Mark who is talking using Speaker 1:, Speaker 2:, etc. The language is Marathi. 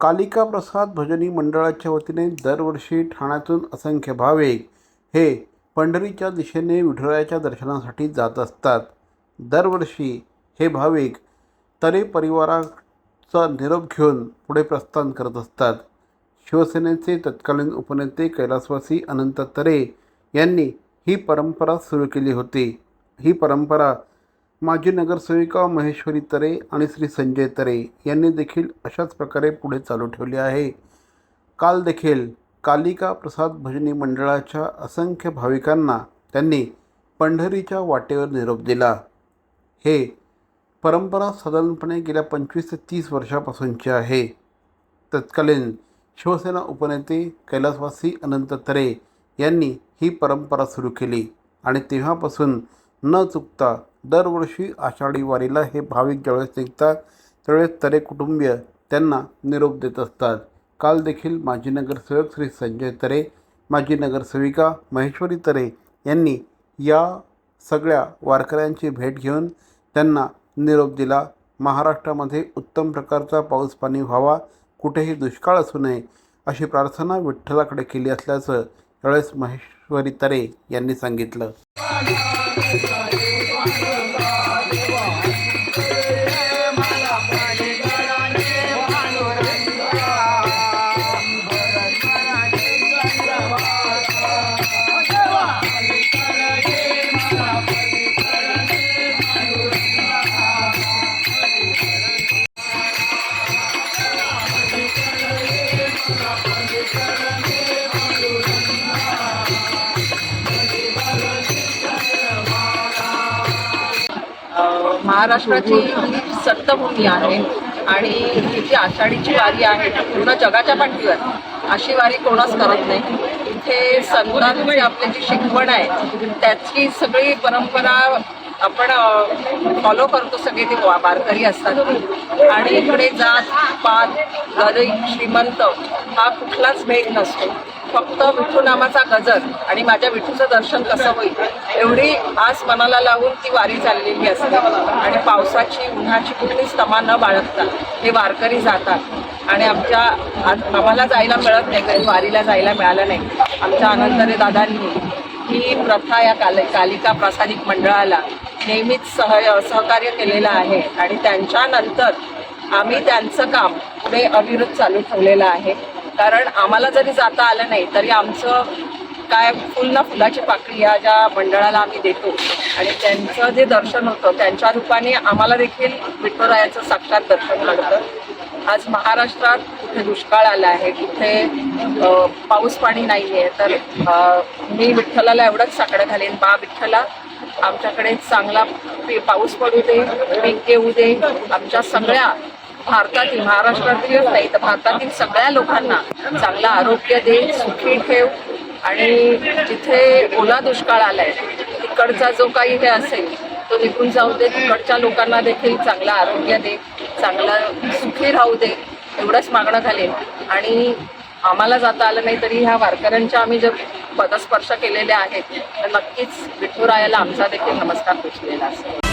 Speaker 1: कालिका प्रसाद भजनी मंडळाच्या वतीने दरवर्षी ठाण्यातून असंख्य भाविक हे पंढरीच्या दिशेने विठुरायाच्या दर्शनासाठी जात असतात. दरवर्षी हे भाविक तरे परिवाराचा निरोप घेऊन पुढे प्रस्थान करत असतात. शिवसेनेचे तत्कालीन उपनेते कैलासवासी अनंत तरे यांनी ही परंपरा सुरू केली होती. ही परंपरा माजी नगरसेविका महेश्वरी तरे आणि श्री संजय तरे यांनी देखील अशाच प्रकारे पुढे चालू ठेवली आहे. काल देखील कालिका प्रसाद भजनी मंडळाच्या असंख्य भाविकांना त्यांनी पंढरीच्या वाटेवर निरोप दिला. हे परंपरा साधारणपणे गेल्या पंचवीस ते तीस वर्षापासूनची आहे. तत्कालीन शिवसेना उपनेते कैलासवासी अनंत तरे यांनी ही परंपरा सुरू केली आणि तेव्हापासून न चुकता दरवर्षी आषाढी वारीला हे भाविक ज्यावेळेस निघतात त्यावेळेस तरे कुटुंबीय त्यांना निरोप देत असतात. काल देखील माजी नगरसेवक श्री संजय तरे माजी नगरसेविका महेश्वरी तरे यांनी या सगळ्या वारकऱ्यांची भेट घेऊन त्यांना निरोप दिला. महाराष्ट्रामध्ये उत्तम प्रकारचा पाऊस पाणी व्हावा कुठेही दुष्काळ असू नये अशी प्रार्थना विठ्ठलाकडे केली असल्याचं यावेळेस महेश्वरी तरे यांनी सांगितलं.
Speaker 2: महाराष्ट्राची ही आहे आणि ही जी आषाढीची वारी आहे पूर्ण जगाच्या पाठीवर अशी वारी कोणच करत नाही. इथे संतांची आपली जी शिकवण आहे त्याची सगळी परंपरा आपण फॉलो करतो सगळे ते वारकरी असतात. आणि इकडे जात पात गरीब श्रीमंत हा कुठलाच भेद नसतो. फक्त विठू नामाचा गजर आणि माझ्या विठूचं दर्शन कसं होईल एवढी आस मनाला लावून ती वारी चाललेली असते. आणि पावसाची उन्हाची कुठलीच तमा न बाळगता हे वारकरी जातात. आणि आमच्या आम्हाला जायला मिळत नाही कधी वारीला जायला मिळालं नाही. आमच्या आनंदरे दादांनी ही प्रथा या काल कालिका प्रासादिक मंडळाला नेहमीच सह सहकार्य केलेलं आहे. आणि त्यांच्यानंतर आम्ही त्यांचं काम पुढे अविरुद्ध चालू ठेवलेलं आहे. कारण आम्हाला जरी जाता आलं नाही तरी आमचं काय फुल ना फुलाची पाकळी या ज्या मंडळाला आम्ही देतो. आणि त्यांचं जे दर्शन होतं त्यांच्या रूपाने आम्हाला देखील विठ्ठलरायाचं साक्षात दर्शन घडतं आज महाराष्ट्रात कुठे दुष्काळ आला आहे कुठे पाऊस पाणी नाही आहे तर मी विठ्ठलाला एवढंच साकडं घालेन. बा विठ्ठला आमच्याकडे चांगला पाऊस पडू दे पीक येऊ दे आमच्या सगळ्या भारतातील महाराष्ट्रातीलच नाही तर भारतातील सगळ्या लोकांना चांगलं आरोग्य दे सुखी ठेव. आणि जिथे ओला दुष्काळ आलाय तिकडचा जो काही हे असेल तो निघून जाऊ दे. तिकडच्या लोकांना देखील चांगलं आरोग्य दे चांगलं सुखी राहू दे एवढंच मागणं घालेल आणि आम्हाला जाता आलं नाही तरी ह्या वारकऱ्यांच्या आम्ही जे पदस्पर्श केलेले आहेत तर नक्कीच विठुरायाला आमचा देखील नमस्कार पोचलेला असेल.